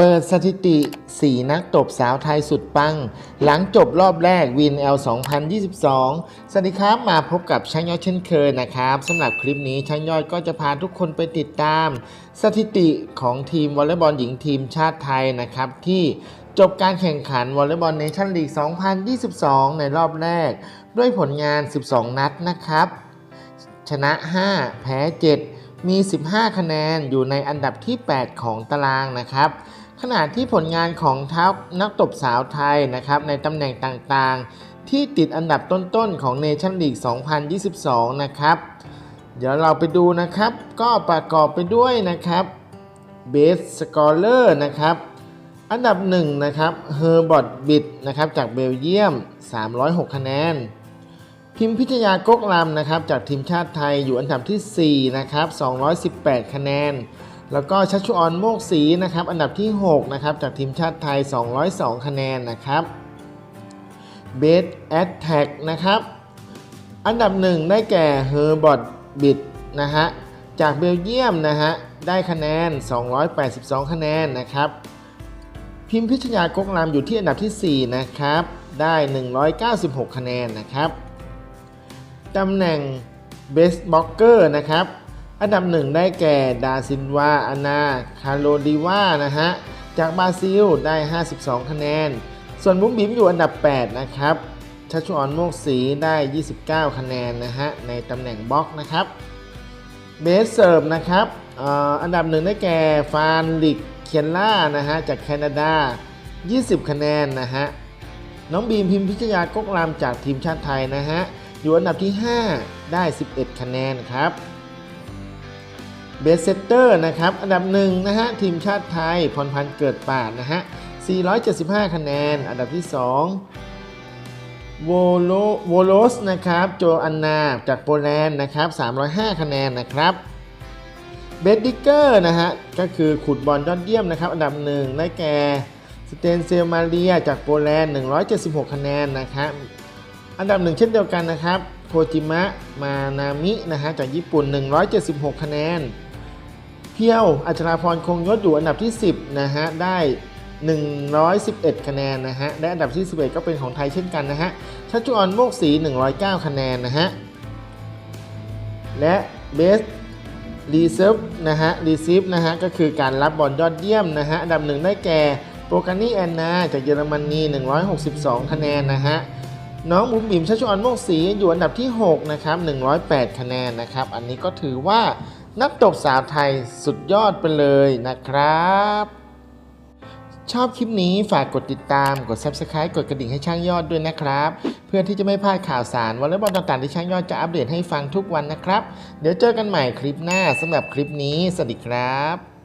เปิดสถิติ 4 นักตบสาวไทยสุดปัง หลังจบรอบแรกวิน L 2022 สวัสดีครับมาพบกับช่างยอดเช่นเคยนะครับสำหรับคลิปนี้ช่างยอดก็จะพาทุกคนไปติดตาม สถิติของทีมวอลเลย์บอลหญิงทีมชาติไทยนะครับที่จบการแข่งขันวอลเลย์บอลเนชั่นลีก 2022 ในรอบแรก ด้วยผลงาน 12 นัดนะครับ ชนะ 5 แพ้ 7 มี 15 คะแนนอยู่ในอันดับที่ 8 ของตารางนะครับ ขณะที่ผลงานของทัพนักตบสาวไทยนะครับในตำแหน่งต่างๆ ที่ติดอันดับต้นๆ ของเนชั่นลีก 2022 นะครับ เดี๋ยวเราไปดูนะครับ ก็ประกอบไปด้วยนะครับเบสสกอร์เลอร์นะครับอันดับ1นะครับเฮอร์บอตบิดนะครับจากเบลเยียม 306 คะแนน พิมพิทยากกลำนะครับจากทีมชาติไทยอยู่อันดับที่ 4 นะครับ 218 คะแนน แล้วก็ชัชชุออนโมกศรีนะครับอันดับที่ 6 นะครับจากทีมชาติไทย 202 คะแนนนะครับเบสแอตแทกนะครับ อันดับ 1 ได้แก่เฮอร์บอตบิดนะฮะจากเบลเยียมนะฮะได้คะแนน 282 คะแนนนะครับพิมพิชยากกลำอยู่ที่อันดับที่ 4 นะครับ ได้ 196 คะแนนนะครับ ตำแหน่ง Best Blocker นะครับ อันดับหนึ่งได้แก่ดาซินวาอานาคาโรดิวานะฮะ จากบราซิลได้ 52 คะแนน ส่วนบุ้มบิมอยู่อันดับ 8 นะครับชัชวอนโมกศรีได้ 29 คะแนนนะฮะ ในตำแหน่งบล็อกนะครับเบสเซิร์ฟนะครับอันดับหนึ่งได้แก่ฟานลิกเคียนล่านะฮะ จากแคนาดา 20 คะแนนนะฮะ น้องบีมพิมพิชยากกรามจากทีมชาติไทยนะฮะ อยู่อันดับที่ 5 ได้ 11 คะแนนครับเบสเซตเตอร์นะครับ อันดับหนึ่งนะฮะทีมชาติไทยพรพันธ์เกิดป่านนะฮะ 475 คะแนน อันดับที่2โวโลโวโลสนะครับ โจอันนาจากโปแลนด์นะครับ 305 คะแนนนะครับเบดดิกเกอร์นะฮะ ก็คือขุดบอลยอดเยี่ยมนะครับ อันดับหนึ่งได้แก่สเตนเซลมาเรียจากโปแลนด์ 176 คะแนนนะครับ อันดับหนึ่งเช่นเดียวกันนะครับโคจิมะมานามินะฮะจากญี่ปุ่น 176 คะแนน เพียวอัชราพรคงยศอยู่อันดับที่ 10 นะฮะ ได้ 111 คะแนนนะฮะ และอันดับที่ 11 ก็เป็นของไทยเช่นกันนะฮะชัชุออนโมกศรี109 คะแนนนะฮะ และเบสรีเซิร์ฟนะฮะรีซิฟนะฮะ ก็คือการรับบอลยอดเยี่ยมนะฮะ อันดับหนึ่งได้แก่โปรกานี่แอนนาจากเยอรมนี 162 คะแนนนะฮะ น้องบุ๋มบิ๋มชัชวอนโมกศรีอยู่อันดับที่ 6 นะครับ 108 คะแนนนะครับ อันนี้ก็ถือว่านักตบสาวไทยสุดยอดไปเลยนะครับ ชอบคลิปนี้ฝากกดติดตามกด Subscribe กดกระดิ่งให้ช่างยอดด้วยนะครับ เพื่อที่จะไม่พลาดข่าวสารวอลเลย์บอลต่างๆที่ช่างยอดจะอัปเดตให้ฟังทุกวันนะครับ เดี๋ยวเจอกันใหม่คลิปหน้าสำหรับคลิปนี้ สวัสดีครับ